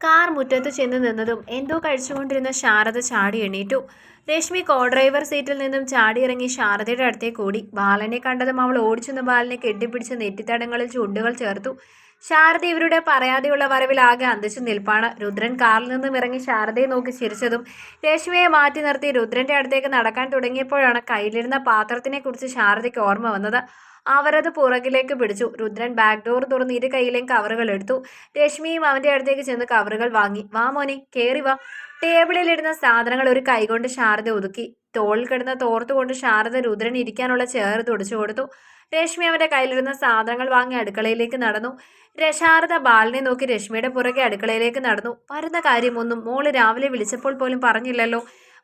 Car മുറ്റത്ത് ചെന്ന് നിന്നതും എന്തോ കഴിച്ചുകൊണ്ടിരുന്ന ശാരദ ചാടി എണീറ്റു. രശ്മി കോ ഡ്രൈവർ സീറ്റിൽ നിന്നും ചാടിയിറങ്ങി ശാരദയുടെ അടുത്തേക്ക് ഓടി. ബാലനെ കണ്ടതും അവൾ ഓടിച്ചെന്ന് ബാലനെ കെട്ടിപ്പിടിച്ച് നെറ്റിത്തടങ്ങളിൽ ചുണ്ടുകൾ ചേർത്തു. ശാരദ ഇവരുടെ പറയാതെയുള്ള വരവിൽ ആകെ അന്തിച്ചു നിൽപ്പാണ്. രുദ്രൻ കാറിൽ നിന്നും ഇറങ്ങി ശാരദയെ നോക്കി ചിരിച്ചതും രശ്മിയെ മാറ്റി നിർത്തി രുദ്രന്റെ അടുത്തേക്ക് നടക്കാൻ തുടങ്ങിയപ്പോഴാണ് കയ്യിലിരുന്ന പാത്രത്തിനെ കുറിച്ച് ശാരദയ്ക്ക് ഓർമ്മ വന്നത്. അവരത് പുറകിലേക്ക് പിടിച്ചു. രുദ്രൻ ബാക്ക് ഡോർ തുറന്ന് ഇരു കൈയിലെയും കവറുകൾ എടുത്തു. രശ്മിയും അവന്റെ അടുത്തേക്ക് ചെന്ന് കവറുകൾ വാങ്ങി. വാ മോനെ കേറി വാ. ടേബിളിലിടുന്ന സാധനങ്ങൾ ഒരു കൈകൊണ്ട് ശാരദ ഒതുക്കി. തോളിൽ കിടന്ന തോർത്തുകൊണ്ട് ശാരദ രുദ്രൻ ഇരിക്കാനുള്ള ചേർ തുടച്ചു കൊടുത്തു. രശ്മി അവന്റെ കയ്യിലിരുന്ന സാധനങ്ങൾ വാങ്ങി അടുക്കളയിലേക്ക് നടന്നു. രശാരദ ശാരദ ബാലിനെ നോക്കി രശ്മിയുടെ പുറകെ അടുക്കളയിലേക്ക് നടന്നു. വരുന്ന കാര്യമൊന്നും മോൾ രാവിലെ വിളിച്ചപ്പോൾ പോലും പറഞ്ഞില്ലല്ലോ.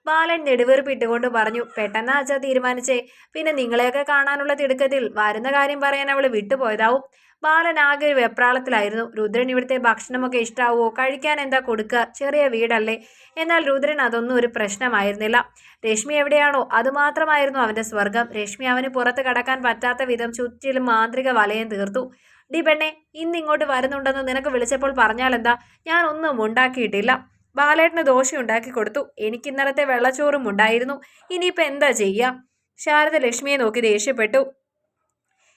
ബാലൻ നെടുവീർപ്പിട്ടുകൊണ്ട് പറഞ്ഞു പെട്ടെന്ന് അച്ഛ തീരുമാനിച്ചേ. പിന്നെ നിങ്ങളെയൊക്കെ കാണാനുള്ള തിടുക്കത്തിൽ വരുന്ന കാര്യം പറയാൻ അവൾ വിട്ടുപോയതാവും. ബാലൻ ആകെ ഒരു വെപ്രാളത്തിലായിരുന്നു. രുദ്രൻ ഇവിടുത്തെ ഭക്ഷണമൊക്കെ ഇഷ്ടാവോ കഴിക്കാൻ എന്താ കൊടുക്കുക ചെറിയ വീടല്ലേ? എന്നാൽ രുദ്രൻ അതൊന്നും ഒരു പ്രശ്നമായിരുന്നില്ല. രശ്മി എവിടെയാണോ? അതുമാത്രമായിരുന്നു അവന്റെ സ്വർഗം രശ്മി അവന് പുറത്ത് കടക്കാൻ പറ്റാത്ത വിധം ചുറ്റിലും മാന്ത്രിക വലയം തീർത്തു. ഡി പെണ്ണെ ഇന്ന് ഇങ്ങോട്ട് വരുന്നുണ്ടെന്ന് നിനക്ക് വിളിച്ചപ്പോൾ പറഞ്ഞാലെന്താ? ഞാൻ ഒന്നും ഉണ്ടാക്കിയിട്ടില്ല. ബാലേട്ടന് ദോശ ഉണ്ടാക്കി കൊടുത്തു. എനിക്ക് ഇന്നലത്തെ വെള്ളച്ചോറും ഉണ്ടായിരുന്നു. ഇനിയിപ്പോൾ എന്താ ചെയ്യുക ശാരദ ലക്ഷ്മിയെ നോക്കി ദേഷ്യപ്പെട്ടു.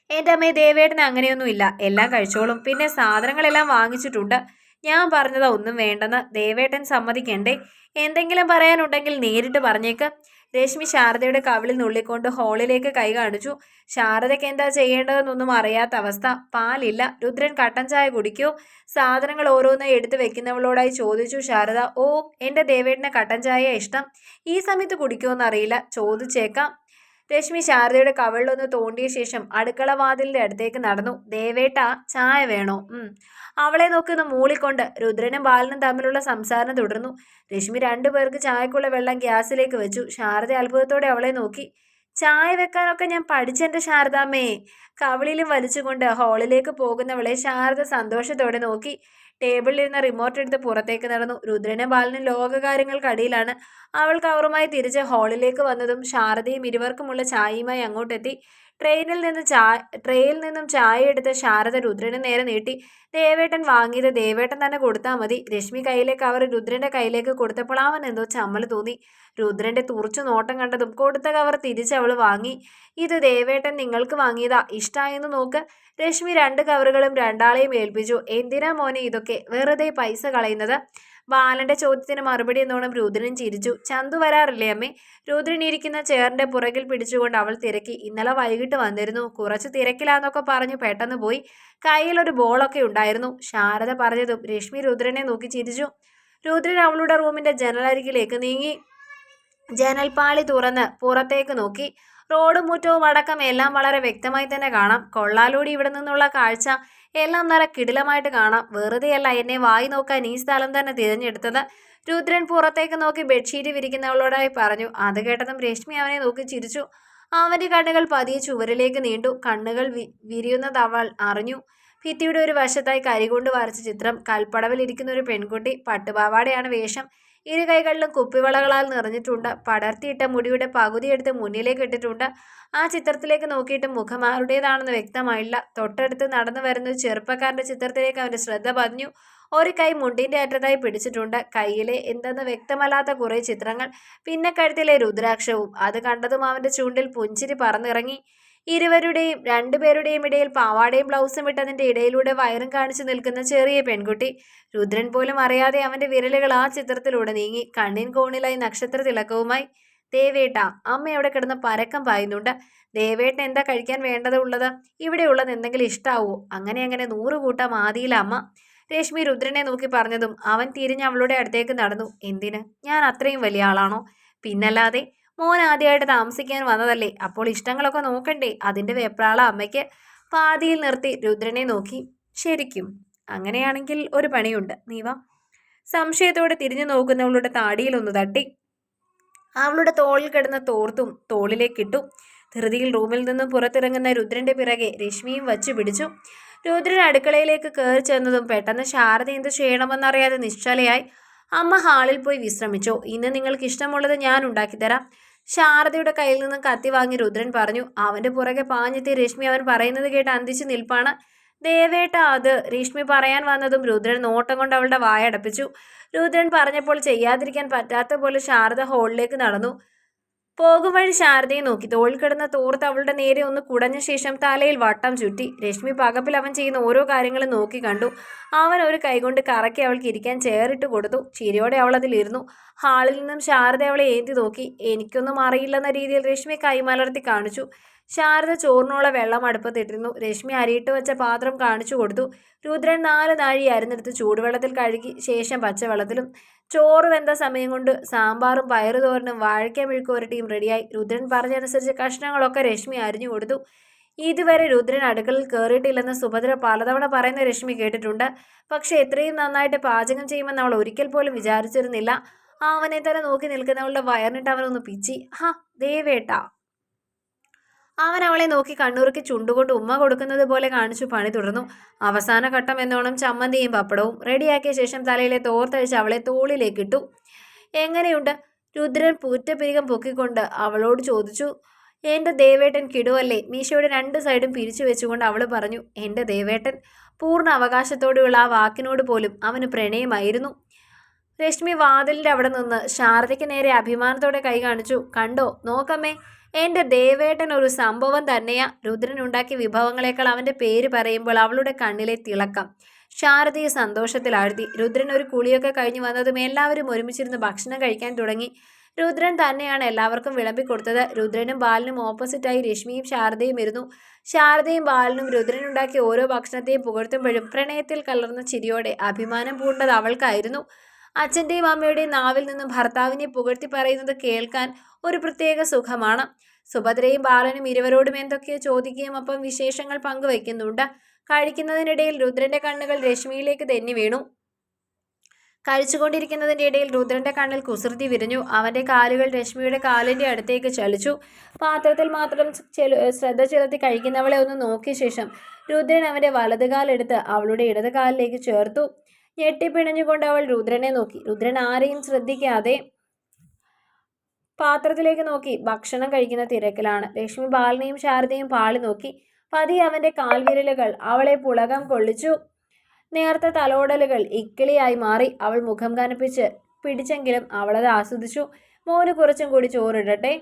എന്റെ അമ്മേ ദേവേട്ടന് അങ്ങനെയൊന്നുമില്ല. എല്ലാം കഴിച്ചോളും. പിന്നെ സാധനങ്ങളെല്ലാം വാങ്ങിച്ചിട്ടുണ്ട്. ഞാൻ പറഞ്ഞതാ ഒന്നും വേണ്ടെന്ന്. ദേവേട്ടൻ സമ്മതിക്കണ്ടേ? എന്തെങ്കിലും പറയാനുണ്ടെങ്കിൽ നേരിട്ട് പറഞ്ഞേക്ക്. രശ്മി ശാരദയുടെ കവിളിൽ നുള്ളിക്കൊണ്ട് ഹോളിലേക്ക് കൈ കാണിച്ചു. ശാരദയ്ക്ക് എന്താ ചെയ്യേണ്ടതെന്നൊന്നും അറിയാത്ത അവസ്ഥ. പാലില്ല. രുദ്രൻ കട്ടൻ ചായ കുടിക്കൂ. സാധനങ്ങൾ ഓരോന്നായി എടുത്തു വെക്കുന്നവളോടായി ചോദിച്ചു ശാരദ. ഓ എന്റെ ദേവേട്ടന് കട്ടൻ ചായ ഇഷ്ടം. ഈ സമയത്ത് കുടിക്കുമോ എന്നറിയില്ല ചോദിച്ചേക്കാം. രശ്മി ശാരദയുടെ കവിളിലൊന്ന് തോണ്ടിയ ശേഷം അടുക്കള വാതിലിന്റെ അടുത്തേക്ക് നടന്നു. ദേവേട്ട ചായ വേണോ? അവളെ നോക്കുന്ന മൂളിക്കൊണ്ട് രുദ്രനും ബാലനും തമ്മിലുള്ള സംസാരം തുടർന്നു. രശ്മി രണ്ടുപേർക്ക് ചായക്കുള്ള വെള്ളം ഗ്യാസിലേക്ക് വെച്ചു. ശാരദ അത്ഭുതത്തോടെ അവളെ നോക്കി. ചായ വെക്കാനൊക്കെ ഞാൻ പഠിച്ചെന്റെ ശാരദാമ്മേ. കവിളിലും വലിച്ചുകൊണ്ട് ഹാളിലേക്ക് പോകുന്നവളെ ശാരദ സന്തോഷത്തോടെ നോക്കി. ടേബിളിലിരുന്ന റിമോട്ട് എടുത്ത് പുറത്തേക്ക് നടന്നു. രുദ്രനും ബാലനും ലോകകാര്യങ്ങൾക്കടിയിലാണ് അവൾ കവറുമായി തിരിച്ച് ഹാളിലേക്ക് വന്നതും ശാരദയും ഇരുവർക്കുമുള്ള ചായയുമായി അങ്ങോട്ടെത്തി. ട്രെയിനിൽ നിന്ന് ചായ ട്രെയിൽ നിന്നും ചായ എടുത്ത് ശാരദ രുദ്രന് നേരെ നീട്ടി. ദേവേട്ടൻ വാങ്ങിയത് ദേവേട്ടൻ തന്നെ കൊടുത്താൽ മതി. രശ്മി കയ്യിലെ കവർ രുദ്രന്റെ കയ്യിലേക്ക് കൊടുത്തപ്പോൾ അവൻ എന്തോ ചമ്മൽ തോന്നി. രുദ്രന്റെ തുറച്ചു നോട്ടം കണ്ടതും കൊടുത്ത കവർ തിരിച്ച് അവൾ വാങ്ങി. ഇത് ദേവേട്ടൻ നിങ്ങൾക്ക് വാങ്ങിയതാ. ഇഷ്ടായെന്ന് നോക്ക്. രശ്മി രണ്ട് കവറുകളും രണ്ടാളെയും ഏൽപ്പിച്ചു. എന്തിനാ മോനെ ഇതൊക്കെ? വെറുതെ പൈസ കളയുന്നത്? ബാലന്റെ ചോദ്യത്തിന് മറുപടി എന്നോണം രുദ്രൻ ചിരിച്ചു. ചന്തു വരാറില്ലേ അമ്മേ? രുദ്രൻ ഇരിക്കുന്ന ചെയറിന്റെ പുറകിൽ പിടിച്ചുകൊണ്ട് അവൾ തിരക്കി. ഇന്നലെ വൈകിട്ട് വന്നിരുന്നു. കുറച്ച് തിരക്കിലാന്നൊക്കെ പറഞ്ഞു പെട്ടെന്ന് പോയി. കയ്യിൽ ഒരു ബോളൊക്കെ ഉണ്ടായിരുന്നു. ശാരദ പറഞ്ഞതും രശ്മി രുദ്രനെ നോക്കി ചിരിച്ചു. രുദ്രൻ അവളുടെ റൂമിന്റെ ജനലരികിലേക്ക് നീങ്ങി. ജനൽപാളി തുറന്ന് പുറത്തേക്ക് നോക്കി. റോഡും മുറ്റവും അടക്കം എല്ലാം വളരെ വ്യക്തമായി തന്നെ കാണാം. കൊള്ളാലൂടി ഇവിടെ നിന്നുള്ള കാഴ്ച എല്ലാം നല്ല കിടിലമായിട്ട് കാണാം. വെറുതെയല്ല എന്നെ വായി നോക്കാൻ ഈ സ്ഥലം തന്നെ തിരഞ്ഞെടുത്തത്. രുദ്രൻ പുറത്തേക്ക് നോക്കി ബെഡ്ഷീറ്റ് വിരിക്കുന്നവളോടായി പറഞ്ഞു. അത് കേട്ടതും രശ്മി അവനെ നോക്കി ചിരിച്ചു. അവന്റെ കണ്ണുകൾ പതിയെ ചുവരിലേക്ക് നീണ്ടു. കണ്ണുകൾ വി വിരിയുന്നത് അവൾ അറിഞ്ഞു. ഭിത്തിയുടെ ഒരു വശത്തായി കരികൊണ്ട് വരച്ച ചിത്രം. കൽപ്പടവിൽ ഇരിക്കുന്ന ഒരു പെൺകുട്ടി. പട്ടുപാവാടയാണ് വേഷം. ഇരു കൈകളിലും കുപ്പിവളകളാൽ നിറഞ്ഞിട്ടുണ്ട്. പടർത്തിയിട്ട മുടിയുടെ പകുതി എടുത്ത് മുന്നിലേക്ക് ഇട്ടിട്ടുണ്ട്. ആ ചിത്രത്തിലേക്ക് നോക്കിയിട്ട് മുഖം ആരുടേതാണെന്ന് വ്യക്തമായില്ല. തൊട്ടടുത്ത് നടന്നു വരുന്ന ഒരു ചെറുപ്പക്കാരന്റെ ചിത്രത്തിലേക്ക് അവന്റെ ശ്രദ്ധ പതിഞ്ഞു. ഒരു കൈ മുണ്ടിന്റെ അറ്റത്തായി പിടിച്ചിട്ടുണ്ട്. കയ്യിലെ എന്തെന്ന് വ്യക്തമല്ലാത്ത കുറേ ചിത്രങ്ങൾ പിന്നെ കഴുത്തിലെ രുദ്രാക്ഷവും അത് കണ്ടതും അവന്റെ ചുണ്ടിൽ പുഞ്ചിരി പറന്നിറങ്ങി. ഇരുവരുടെയും രണ്ടുപേരുടെയും ഇടയിൽ പാവാടയും ബ്ലൗസും ഇട്ടതിന്റെ ഇടയിലൂടെ വയറും കാണിച്ചു നിൽക്കുന്ന ചെറിയ പെൺകുട്ടി. രുദ്രൻ പോലും അറിയാതെ അവന്റെ വിരലുകൾ ആ ചിത്രത്തിലൂടെ നീങ്ങി കണ്ണിൻ കോണിലായി നക്ഷത്ര തിളക്കവുമായി. ദേവേട്ട അമ്മ അവിടെ കിടന്ന് പരക്കം പായുന്നുണ്ട്. ദേവേട്ടൻ എന്താ കഴിക്കാൻ വേണ്ടത് ഉള്ളത്? ഇവിടെ ഉള്ളത് എന്തെങ്കിലും ഇഷ്ടാവോ? അങ്ങനെ അങ്ങനെ നൂറ് കൂട്ടം ആദിയില അമ്മ. രശ്മി രുദ്രനെ നോക്കി പറഞ്ഞതും അവൻ തിരിഞ്ഞ് അവളുടെ അടുത്തേക്ക് നടന്നു. എന്തിന്? ഞാൻ അത്രയും വലിയ ആളാണോ? പിന്നല്ലാതെ മോൻ ആദ്യമായിട്ട് താമസിക്കാൻ വന്നതല്ലേ? അപ്പോൾ ഇഷ്ടങ്ങളൊക്കെ നോക്കണ്ടേ? അതിന്റെ വെപ്രാള അമ്മയ്ക്ക് പാതിയിൽ നിർത്തി രുദ്രനെ നോക്കി ശരിക്കും. അങ്ങനെയാണെങ്കിൽ ഒരു പണിയുണ്ട്. നീവ സംശയത്തോടെ തിരിഞ്ഞു നോക്കുന്നവളുടെ താടിയിൽ ഒന്ന് തട്ടി. അവളുടെ തോളിൽ കിടന്ന തോർത്തും തോളിലേക്കിട്ടു ധൃതിയിൽ റൂമിൽ നിന്നും പുറത്തിറങ്ങുന്ന രുദ്രന്റെ പിറകെ രശ്മിയും വച്ചു പിടിച്ചു. രുദ്രൻ അടുക്കളയിലേക്ക് കയറി ചെന്നതും പെട്ടെന്ന് ശാരദ എന്ത് ചെയ്യണമെന്നറിയാതെ നിശ്ചലയായി. അമ്മ ഹാളിൽ പോയി വിശ്രമിച്ചോ. ഇന്ന് നിങ്ങൾക്ക് ഇഷ്ടമുള്ളത് ഞാൻ ഉണ്ടാക്കിത്തരാം ശാരദയുടെ കയ്യിൽ നിന്നും കത്തി വാങ്ങി രുദ്രൻ പറഞ്ഞു അവന്റെ പുറകെ പാഞ്ഞെത്തി രശ്മി അവൻ പറയുന്നത് കേട്ട് അന്തിച്ച് നിൽപ്പാണ്. ദേവേട്ട അത് രശ്മി പറയാൻ വന്നതും രുദ്രൻ നോട്ടം കൊണ്ട് അവളുടെ വായടപ്പിച്ചു രുദ്രൻ പറഞ്ഞപ്പോൾ ചെയ്യാതിരിക്കാൻ പറ്റാത്ത പോലെ ശാരദ ഹോളിലേക്ക് നടന്നു. പോകും വഴി ശാരദയെ നോക്കി. തോളിൽ കിടന്ന തോർത്ത് അവളുടെ നേരെ ഒന്ന് കുടഞ്ഞ ശേഷം തലയിൽ വട്ടം ചുറ്റി. രശ്മി പകപ്പിൽ അവൻ ചെയ്യുന്ന ഓരോ കാര്യങ്ങളും നോക്കി കണ്ടു. അവൻ ഒരു കൈകൊണ്ട് കറക്കി അവൾക്ക് ഇരിക്കാൻ ചേറിട്ട് കൊടുത്തു. ചിരിയോടെ അവൾ അതിലിരുന്നു ഹാളിൽ നിന്നും ശാരദ അവളെ ഏന്തി നോക്കി. എനിക്കൊന്നും അറിയില്ലെന്ന രീതിയിൽ രശ്മി കൈമലർത്തി കാണിച്ചു. ശാരദ ചോറിനുള്ള വെള്ളം അടുപ്പത്തിട്ടിരുന്നു. രശ്മി അരിയിട്ട് വെച്ച പാത്രം കാണിച്ചു കൊടുത്തു. രുദ്രൻ നാല് നാഴി അരിഞ്ഞെടുത്ത് ചൂടുവെള്ളത്തിൽ കഴുകി. ശേഷം പച്ചവെള്ളത്തിലും ചോറ് വെന്ത സമയം കൊണ്ട്? സാമ്പാറും പയറു തോരനും വാഴയ്ക്ക ടീം റെഡിയായി രുദ്രൻ പറഞ്ഞനുസരിച്ച് കഷ്ണങ്ങളൊക്കെ രശ്മി അരിഞ്ഞു കൊടുത്തു. ഇതുവരെ രുദ്രൻ അടുക്കളയിൽ കയറിയിട്ടില്ലെന്ന് സുഭദ്ര പലതവണ പറയുന്ന രശ്മി കേട്ടിട്ടുണ്ട്. പക്ഷെ എത്രയും നന്നായിട്ട് പാചകം ചെയ്യുമെന്ന് അവൾ ഒരിക്കൽ പോലും വിചാരിച്ചിരുന്നില്ല. അവനെ തന്നെ നോക്കി നിൽക്കുന്നവളുടെ വയറിനിട്ട് അവനൊന്ന് പിച്ചി. ഹാ ദേവേട്ടാ അവൻ അവളെ നോക്കി കണ്ണൂർക്ക് ചുണ്ടുകൊണ്ട് ഉമ്മ കൊടുക്കുന്നത് പോലെ കാണിച്ചു പണി തുടർന്നു. അവസാന ഘട്ടം എന്നോണം ചമ്മന്തിയും പപ്പടവും റെഡിയാക്കിയ ശേഷം തലയിലെ തോർത്തഴിച്ച് അവളെ തോളിലേക്ക് ഇട്ടു. എങ്ങനെയുണ്ട്? രുദ്രൻ പൂറ്റപ്പിരികം പൊക്കിക്കൊണ്ട് അവളോട് ചോദിച്ചു. എന്റെ ദേവേട്ടൻ കിടുവല്ലേ? മീശയുടെ രണ്ട് സൈഡും പിരിച്ചു വെച്ചുകൊണ്ട് അവൾ പറഞ്ഞു. എന്റെ ദേവേട്ടൻ? പൂർണ അവകാശത്തോടെയുള്ള ആ വാക്കിനോട് പോലും അവന് പ്രണയമായിരുന്നു. രശ്മി വാതിലിന്റെ അവിടെ നിന്ന് ശാരദയ്ക്ക് നേരെ അഭിമാനത്തോടെ കൈ കാണിച്ചു. കണ്ടോ നോക്കമ്മേ എന്റെ ദേവേട്ടൻ ഒരു സംഭവം തന്നെയാ. രുദ്രൻ ഉണ്ടാക്കിയ വിഭവങ്ങളെക്കാൾ അവന്റെ പേര് പറയുമ്പോൾ അവളുടെ കണ്ണിലെ തിളക്കം. ശാരദയെ സന്തോഷത്തിൽ ആഴ്ത്തി. രുദ്രൻ ഒരു കുളിയൊക്കെ കഴിഞ്ഞു വന്നതും എല്ലാവരും ഒരുമിച്ചിരുന്ന് ഭക്ഷണം കഴിക്കാൻ തുടങ്ങി. രുദ്രൻ തന്നെയാണ് എല്ലാവർക്കും വിളമ്പി കൊടുത്തത്. രുദ്രനും ബാലനും ഓപ്പോസിറ്റായി രശ്മിയും ശാരദയും ഇരുന്നു. ശാരദയും ബാലനും രുദ്രനുണ്ടാക്കിയ ഓരോ ഭക്ഷണത്തെയും പുകഴ്ത്തുമ്പോഴും പ്രണയത്തിൽ കലർന്ന ചിരിയോടെ അഭിമാനം പൂണ്ടത് അവൾക്കായിരുന്നു. അച്ഛന്റെയും അമ്മയുടെയും നാവിൽ നിന്നും ഭർത്താവിനെ പുകഴ്ത്തി പറയുന്നത് കേൾക്കാൻ ഒരു പ്രത്യേക സുഖമാണ്. സുഭദ്രയും ബാലനും ഇരുവരോടും എന്തൊക്കെയോ ചോദിക്കുകയും ഒപ്പം വിശേഷങ്ങൾ പങ്കുവയ്ക്കുന്നുണ്ട്. കഴിക്കുന്നതിനിടയിൽ രുദ്രന്റെ കണ്ണുകൾ രശ്മിയിലേക്ക് തെന്നി വീണു. കഴിച്ചുകൊണ്ടിരിക്കുന്നതിന്റെ ഇടയിൽ രുദ്രന്റെ കണ്ണിൽ കുസൃതി വിരിഞ്ഞു. അവന്റെ കാലുകൾ രശ്മിയുടെ കാലിന്റെ അടുത്തേക്ക് ചലിച്ചു. പാത്രത്തിൽ മാത്രം ശ്രദ്ധ ചെലുത്തി കഴിക്കുന്നവളെ ഒന്ന് നോക്കിയ ശേഷം രുദ്രൻ അവന്റെ വലതുകാലെടുത്ത് അവളുടെ ഇടതുകാലിലേക്ക് ചേർത്തു. ഞെട്ടിപ്പിണഞ്ഞുകൊണ്ട് അവൾ രുദ്രനെ നോക്കി. രുദ്രൻ ആരെയും ശ്രദ്ധിക്കാതെ പാത്രത്തിലേക്ക് നോക്കി. ഭക്ഷണം കഴിക്കുന്ന തിരക്കിലാണ്. ലക്ഷ്മി ബാലനെയും ശാരദയും പാളി നോക്കി. പതി അവന്റെ കാൽവിരലുകൾ അവളെ പുളകം കൊള്ളിച്ചു. നേർത്ത തലോടലുകൾ ഇക്കിളിയായി മാറി. അവൾ മുഖം കനപ്പിച്ച് പിടിച്ചെങ്കിലും അവളത് ആസ്വദിച്ചു. മോന് കുറച്ചും കൂടി ചോറിടട്ടെ?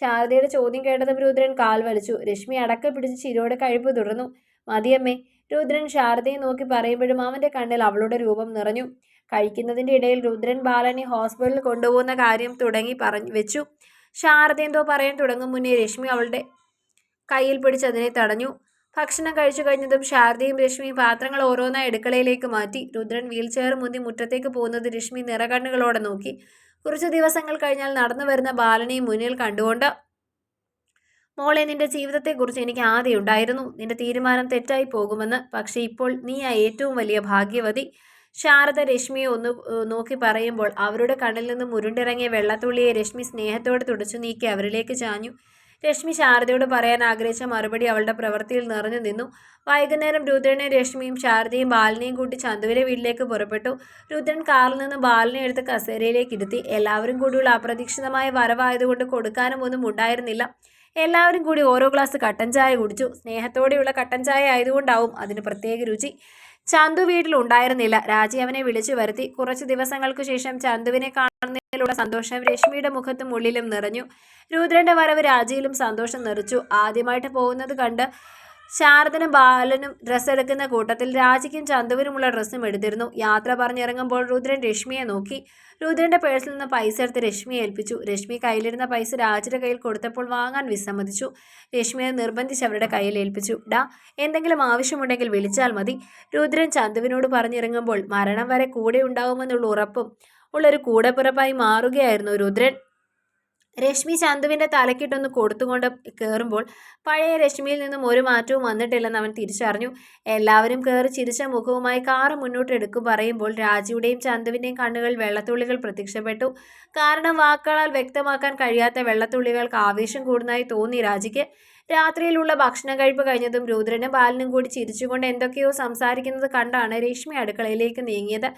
ശാരദയുടെ ചോദ്യം കേട്ടതും രുദ്രൻ കാൽ വലിച്ചു. രശ്മി അടക്ക പിടിച്ച് ചിരിയോടെ കഴിപ്പ് തുടർന്നു. മതിയമ്മേ രുദ്രൻ ശാരദയെ നോക്കി പറയുമ്പോഴും അവന്റെ കണ്ണിൽ അവളുടെ രൂപം നിറഞ്ഞു. കഴിക്കുന്നതിന്റെ ഇടയിൽ രുദ്രൻ ബാലനെ ഹോസ്പിറ്റലിൽ കൊണ്ടുപോകുന്ന കാര്യം തുടങ്ങി പറഞ്ഞു വെച്ചു. ശാരദ എന്തോ പറയാൻ തുടങ്ങും മുന്നേ രശ്മി അവളുടെ കയ്യിൽ പിടിച്ച് അതിനെ തടഞ്ഞു. ഭക്ഷണം കഴിച്ചു കഴിഞ്ഞതും ശാരദയും രശ്മിയും പാത്രങ്ങൾ ഓരോന്നായി അടുക്കളയിലേക്ക് മാറ്റി. രുദ്രൻ വീൽ ചെയർ മുന്തി മുറ്റത്തേക്ക് പോകുന്നത് രശ്മി നിറകണ്ണുകളോടെ നോക്കി. കുറച്ച് ദിവസങ്ങൾ കഴിഞ്ഞാൽ നടന്നു വരുന്ന ബാലനെയും മുന്നിൽ കണ്ടുകൊണ്ട് മോളെ നിന്റെ ജീവിതത്തെക്കുറിച്ച് എനിക്ക് ആദ്യം ഉണ്ടായിരുന്നു. നിന്റെ തീരുമാനം തെറ്റായി പോകുമെന്ന്. പക്ഷേ ഇപ്പോൾ നീയാ ഏറ്റവും വലിയ ഭാഗ്യവതി. ശാരദ രശ്മിയെ ഒന്ന് നോക്കി പറയുമ്പോൾ അവരുടെ കണ്ണിൽ നിന്ന് മുരുണ്ടിറങ്ങിയ വെള്ളത്തുള്ളിയെ രശ്മി സ്നേഹത്തോടെ തുടച്ചു നീക്കി അവരിലേക്ക് ചാഞ്ഞു. രശ്മി ശാരദയോട് പറയാൻ ആഗ്രഹിച്ച മറുപടി അവളുടെ പ്രവൃത്തിയിൽ നിറഞ്ഞു നിന്നു. വൈകുന്നേരം രുദ്രനെ രശ്മിയും ശാരദയും ബാലിനെയും കൂട്ടി ചന്തുവിന്റെ വീട്ടിലേക്ക് പുറപ്പെട്ടു. രുദ്രൻ കാറിൽ നിന്ന് ബാലിനെ എടുത്ത് കസേരയിലേക്ക് ഇരുത്തി. എല്ലാവരും കൂടിയുള്ള അപ്രതീക്ഷിതമായ വരവായതുകൊണ്ട് കൊടുക്കാനും ഒന്നും ഉണ്ടായിരുന്നില്ല. എല്ലാവരും കൂടി ഓരോ ഗ്ലാസ് കട്ടൻ ചായ കുടിച്ചു. സ്നേഹത്തോടെയുള്ള കട്ടൻ ചായ ആയതുകൊണ്ടാവും അതിന് പ്രത്യേക രുചി. ചന്തു വീട്ടിലുണ്ടായിരുന്നില്ല. രാജി അവനെ വിളിച്ചു വരുത്തി. കുറച്ച് ദിവസങ്ങൾക്ക് ശേഷം ചന്തുവിനെ കാണുന്നതിലുള്ള സന്തോഷം രശ്മിയുടെ മുഖത്തും ഉള്ളിലും നിറഞ്ഞു. രുദ്രന്റെ വരവ് രാജിയിലും സന്തോഷം നിറച്ചു. ആദ്യമായിട്ട് പോകുന്നത് കണ്ട് ശാരദനും ബാലനും ഡ്രസ്സ് എടുക്കുന്ന കൂട്ടത്തിൽ രാജിക്കും ചന്തുവിനുമുള്ള ഡ്രസ്സും എടുത്തിരുന്നു. യാത്ര പറഞ്ഞിറങ്ങുമ്പോൾ രുദ്രൻ രശ്മിയെ നോക്കി. രുദ്രന്റെ പേഴ്സിൽ നിന്ന് പൈസ എടുത്ത് രശ്മിയെ ഏൽപ്പിച്ചു. രശ്മി കയ്യിലിരുന്ന പൈസ രാജിയുടെ കയ്യിൽ കൊടുത്തപ്പോൾ വാങ്ങാൻ വിസമ്മതിച്ചു. രശ്മിയെ നിർബന്ധിച്ച് അവരുടെ കയ്യിൽ ഏൽപ്പിച്ചു. ഡാ എന്തെങ്കിലും ആവശ്യമുണ്ടെങ്കിൽ വിളിച്ചാൽ മതി രുദ്രൻ ചന്തുവിനോട് പറഞ്ഞിറങ്ങുമ്പോൾ മരണം വരെ കൂടെ ഉണ്ടാവുമെന്നുള്ള ഉറപ്പും ഉള്ളൊരു കൂടെപ്പിറപ്പായി മാറുകയായിരുന്നു രുദ്രൻ. രശ്മി ചന്തുവിന്റെ തലക്കിട്ടൊന്ന് കൊടുത്തുകൊണ്ട് കയറുമ്പോൾ പഴയ രശ്മിയിൽ നിന്നും ഒരു മാറ്റവും വന്നിട്ടില്ലെന്ന് അവൻ തിരിച്ചറിഞ്ഞു. എല്ലാവരും കയറി ചിരിച്ച മുഖവുമായി കാറ് മുന്നോട്ട് എടുക്കും പറയുമ്പോൾ രാജുവിന്റെയും ചന്തുവിന്റെയും കണ്ണുകൾ വെള്ളത്തുള്ളികൾ പ്രത്യക്ഷപ്പെട്ടു. കാരണം വാക്കുകളാൽ വ്യക്തമാക്കാൻ കഴിയാത്ത വെള്ളത്തുള്ളികൾക്ക് ആവേശം കൂടുന്നതായി തോന്നി രാജിക്ക്. രാത്രിയിലുള്ള ഭക്ഷണം കഴിപ്പ് കഴിഞ്ഞതും രുദ്രനും ബാലനും കൂടി ചിരിച്ചുകൊണ്ട് എന്തൊക്കെയോ സംസാരിക്കുന്നത് കണ്ടാണ് രശ്മി അടുക്കളയിലേക്ക് നീങ്ങിയത്.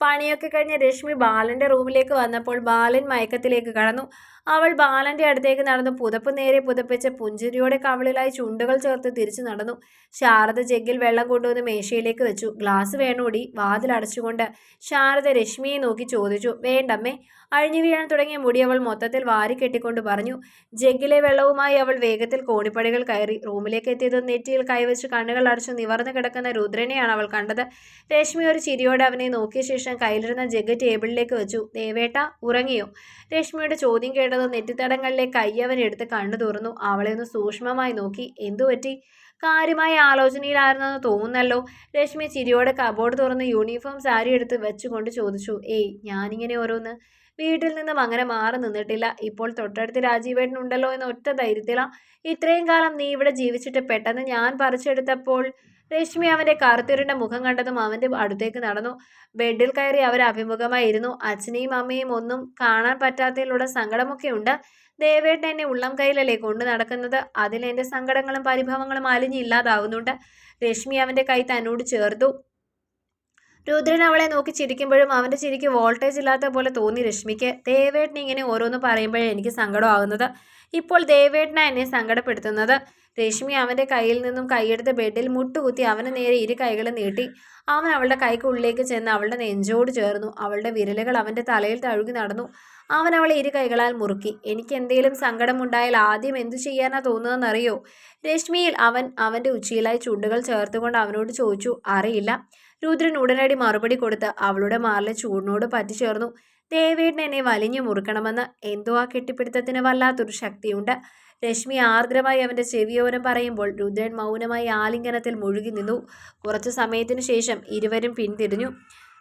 പണിയൊക്കെ കഴിഞ്ഞ് രശ്മി ബാലന്റെ റൂമിലേക്ക് വന്നപ്പോൾ ബാലൻ മയക്കത്തിലേക്ക് കടന്നു. അവൾ ബാലന്റെ അടുത്തേക്ക് നടന്നു. പുതപ്പ് നേരെ പുതപ്പിച്ച പുഞ്ചിരിയോടെ കവളിലായി ചുണ്ടുകൾ ചേർത്ത് തിരിച്ചു നടന്നു. ശാരദ ജഗ്ഗിൽ വെള്ളം കൊണ്ടുവന്ന് മേശയിലേക്ക് വെച്ചു. ഗ്ലാസ് വേണോടി? വാതിൽ അടച്ചുകൊണ്ട് ശാരദ രശ്മിയെ നോക്കി ചോദിച്ചു. വേണ്ടമ്മേ. അഴിഞ്ഞു വീഴാൻ തുടങ്ങിയ മുടി അവൾ മൊത്തത്തിൽ വാരി കെട്ടിക്കൊണ്ട് പറഞ്ഞു. ജഗ്ഗിലെ വെള്ളവുമായി അവൾ വേഗത്തിൽ കോണിപ്പടികൾ കയറി. റൂമിലേക്ക് എത്തിയത് നെറ്റിയിൽ കൈവച്ച് കണ്ണുകൾ അടച്ചു നിവർന്നു കിടക്കുന്ന രുദ്രനെയാണ് അവൾ കണ്ടത്. രശ്മി ഒരു ചിരിയോടെ അവനെ നോക്കിയ ശേഷം കയ്യിലിരുന്ന ജഗ് ടേബിളിലേക്ക് വെച്ചു. ദേവേട്ട ഉറങ്ങിയോ? രശ്മിയുടെ ചോദ്യം കേട്ടത് നെറ്റിത്തടങ്ങളിലെ കയ്യവൻ എടുത്ത് കണ്ണു തുറന്നു. അവളെ ഒന്ന് സൂക്ഷ്മമായി നോക്കി. എന്തു പറ്റി? കാര്യമായ ആലോചനയിലായിരുന്നെന്ന് തോന്നുന്നല്ലോ. രശ്മി ചിരിയോടെ കബോർഡ് തുറന്ന് യൂണിഫോം സാരി എടുത്ത് വെച്ചുകൊണ്ട് ചോദിച്ചു. ഏയ് ഞാനിങ്ങനെ ഓരോന്ന് വീട്ടിൽ നിന്നും അങ്ങനെ മാറി നിന്നിട്ടില്ല. ഇപ്പോൾ തൊട്ടടുത്ത് രാജീവേട്ടനുണ്ടല്ലോ എന്ന ഒറ്റ ധൈര്യത്തിലാണ് ഇത്രയും കാലം നീ ഇവിടെ ജീവിച്ചിട്ട് പെട്ടെന്ന് ഞാൻ പറിച്ചെടുത്തപ്പോൾ രശ്മി അവന്റെ കറുത്തിരുണ്ട മുഖം കണ്ടതും അവന്റെ അടുത്തേക്ക് നടന്നു. ബെഡിൽ കയറി അവർ അഭിമുഖമായിരുന്നു. അച്ഛനെയും അമ്മയും ഒന്നും കാണാൻ പറ്റാത്തതിലുള്ള സങ്കടമൊക്കെ ഉണ്ട് ദേവേട്ടൻ എന്നെ ഉള്ളം കയ്യിലല്ലേ കൊണ്ടു നടക്കുന്നത്? അതിൽ എന്റെ സങ്കടങ്ങളും പരിഭവങ്ങളും അലിഞ്ഞില്ലാതാവുന്നുണ്ട് രശ്മി അവന്റെ കൈ തന്നോട് ചേർത്തു. രുദ്രൻ അവളെ നോക്കി ചിരിക്കുമ്പോഴും അവന്റെ ചിരിക്ക് വോൾട്ടേജ് ഇല്ലാത്ത പോലെ തോന്നി രശ്മിക്ക്. ദേവേട്ടൻ ഇങ്ങനെ ഓരോന്ന് പറയുമ്പോഴേ എനിക്ക് സങ്കടമാകുന്നത്. ഇപ്പോൾ ദേവേട്ടനാണ് എന്നെ സങ്കടപ്പെടുത്തുന്നത്. രശ്മി അവന്റെ കയ്യിൽ നിന്നും കൈയെടുത്ത് ബെഡിൽ മുട്ടുകുത്തി അവന് നേരെ ഇരു കൈകളും നീട്ടി. അവൻ അവളുടെ കൈക്കുള്ളിലേക്ക് ചെന്ന് അവളുടെ നെഞ്ചോട് ചേർന്നു. അവളുടെ വിരലുകൾ അവന്റെ തലയിൽ തഴുകി നടന്നു. അവൻ അവളെ ഇരു കൈകളാൽ മുറുക്കി. എനിക്ക് എന്തെങ്കിലും സങ്കടമുണ്ടായാൽ ആദ്യം എന്തു ചെയ്യാനാ തോന്നുന്നതെന്നറിയോ? രശ്മിയിൽ അവൻ അവന്റെ ഉച്ചയിലായി ചുണ്ടുകൾ ചേർത്തുകൊണ്ട് അവനോട് ചോദിച്ചു. അറിയില്ല. രുദ്രൻ ഉടനടി മറുപടി കൊടുത്ത് അവളുടെ മാറിലെ ചൂടിനോട് പറ്റിച്ചേർന്നു. ദേവേട്ടൻ എന്നെ വലിഞ്ഞു മുറുക്കണമെന്ന് എന്തോ ആ കെട്ടിപ്പിടുത്തത്തിന് വല്ലാത്തൊരു ശക്തിയുണ്ട്. രശ്മി ആർദ്രമായി അവന്റെ ചെവിയോരം പറയുമ്പോൾ രുദ്രൻ മൗനമായി ആലിംഗനത്തിൽ മുഴുകി നിന്നു. കുറച്ചു സമയത്തിനു ശേഷം ഇരുവരും പിന്തിരിഞ്ഞു.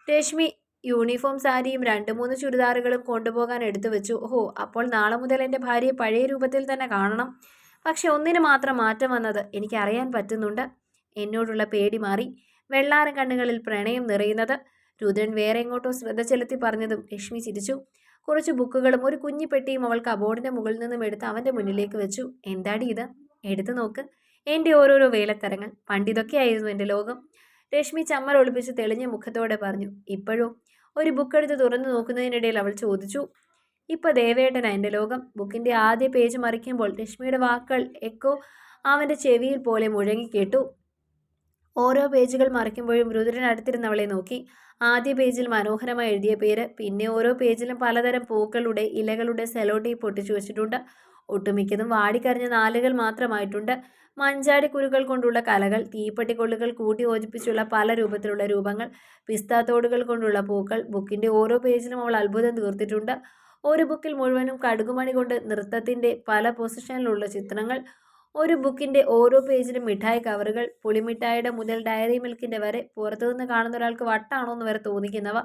രശ്മി യൂണിഫോം സാരിയും രണ്ട് മൂന്ന് ചുരിദാറുകളും കൊണ്ടുപോകാൻ എടുത്തു വെച്ചു. ഓഹോ അപ്പോൾ നാളെ മുതൽ എന്റെ ഭാര്യയെ പഴയ രൂപത്തിൽ തന്നെ കാണണം. പക്ഷെ ഒന്നിന് മാത്രം മാറ്റം വന്നത് എനിക്കറിയാൻ പറ്റുന്നുണ്ട്. എന്നോടുള്ള പേടി മാറി. വെള്ളാരം കണ്ണുകളിൽ പ്രണയം നിറയുന്നത്. രുദ്രൻ വേറെ എങ്ങോട്ടോ ശ്രദ്ധ ചെലുത്തി പറഞ്ഞതും ലക്ഷ്മി ചിരിച്ചു. കുറച്ച് ബുക്കുകളും ഒരു കുഞ്ഞു പെട്ടിയും അവൾ മുകളിൽ നിന്നും എടുത്ത് അവന്റെ മുന്നിലേക്ക് വെച്ചു. എന്താടി ഇത്? എടുത്തു നോക്ക്. എന്റെ ഓരോരോ വേലത്തരങ്ങൾ. പണ്ടിതൊക്കെയായിരുന്നു എന്റെ ലോകം. രശ്മി ചമ്മൽ ഒളിപ്പിച്ച് തെളിഞ്ഞ മുഖത്തോടെ പറഞ്ഞു ഇപ്പോഴും? ഒരു ബുക്ക് എടുത്ത് തുറന്നു നോക്കുന്നതിനിടയിൽ അവൾ ചോദിച്ചു ഇപ്പോൾ ദേവേട്ടനാ എന്റെ ലോകം? ബുക്കിന്റെ ആദ്യ പേജ് മറിക്കുമ്പോൾ രശ്മിയുടെ വാക്കുകൾ എക്കോ അവന്റെ ചെവിയിൽ പോലെ മുഴങ്ങി കേട്ടു. ഓരോ പേജുകൾ മറിക്കുമ്പോഴും രുദ്രൻ അടുത്തിരുന്നവളെ നോക്കി. ആദ്യ പേജിൽ മനോഹരമായി എഴുതിയ പേര് പിന്നെ ഓരോ പേജിലും പലതരം പൂക്കളുടെ ഇലകളുടെ സെലോട്ടി പൊട്ടിച്ചു വെച്ചിട്ടുണ്ട്. ഒട്ടുമിക്കതും വാടിക്കറിഞ്ഞ നാലുകൾ മാത്രമായിട്ടുണ്ട്. മഞ്ചാടി കുരുകൾ കൊണ്ടുള്ള കലകൾ തീപ്പെട്ടിക്കൊള്ളുകൾ കൂട്ടി യോജിപ്പിച്ചുള്ള പല രൂപത്തിലുള്ള രൂപങ്ങൾ പിസ്താത്തോടുകൾ കൊണ്ടുള്ള പൂക്കൾ ബുക്കിന്റെ ഓരോ പേജിലും അവൾ അത്ഭുതം തീർത്തിട്ടുണ്ട്. ഒരു ബുക്കിൽ മുഴുവനും കടുകുമണി കൊണ്ട് നൃത്തത്തിന്റെ പല പൊസിഷനിലുള്ള ചിത്രങ്ങൾ ഒരു ബുക്കിന്റെ ഓരോ പേജിലും മിഠായി കവറുകൾ പുളിമിഠായിയുടെ മുതൽ ഡയറി മിൽക്കിന്റെ വരെ പുറത്തുനിന്ന് കാണുന്ന ഒരാൾക്ക് വട്ടാണോ എന്ന് വരെ തോന്നിക്കുന്നവ.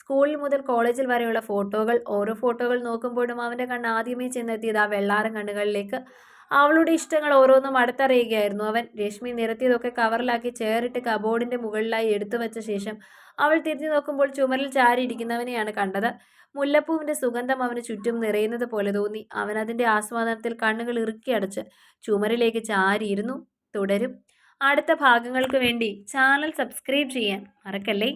സ്കൂളിൽ മുതൽ കോളേജിൽ വരെയുള്ള ഫോട്ടോകൾ ഓരോ ഫോട്ടോകൾ നോക്കുമ്പോഴും അവന്റെ കണ്ണ് ആദ്യമേ ചെന്നെത്തിയത് ആ വെള്ളാരം കണ്ണുകളിലേക്ക്. അവളുടെ ഇഷ്ടങ്ങൾ ഓരോന്നും അടുത്തറിയുകയായിരുന്നു. അവൻ രശ്മി നിരത്തിയതൊക്കെ കവറിലാക്കി ചേറിട്ട് കബോർഡിന്റെ മുകളിലായി എടുത്തു വെച്ച ശേഷം അവൾ തിരിഞ്ഞു നോക്കുമ്പോൾ ചുമരിൽ ചാരിയിരിക്കുന്നവനെയാണ് കണ്ടത്. മുല്ലപ്പൂവിന്റെ സുഗന്ധം അവന് ചുറ്റും നിറയുന്നത് പോലെ തോന്നി. അവൻ അതിന്റെ ആസ്വാദനത്തിൽ കണ്ണുകൾ ഇറുക്കിയടച്ച് ചുമരിലേക്ക് ചാരിയിരുന്നു. തുടരും. അടുത്ത ഭാഗങ്ങൾക്ക് വേണ്ടി ചാനൽ സബ്സ്ക്രൈബ് ചെയ്യാൻ മറക്കല്ലേ?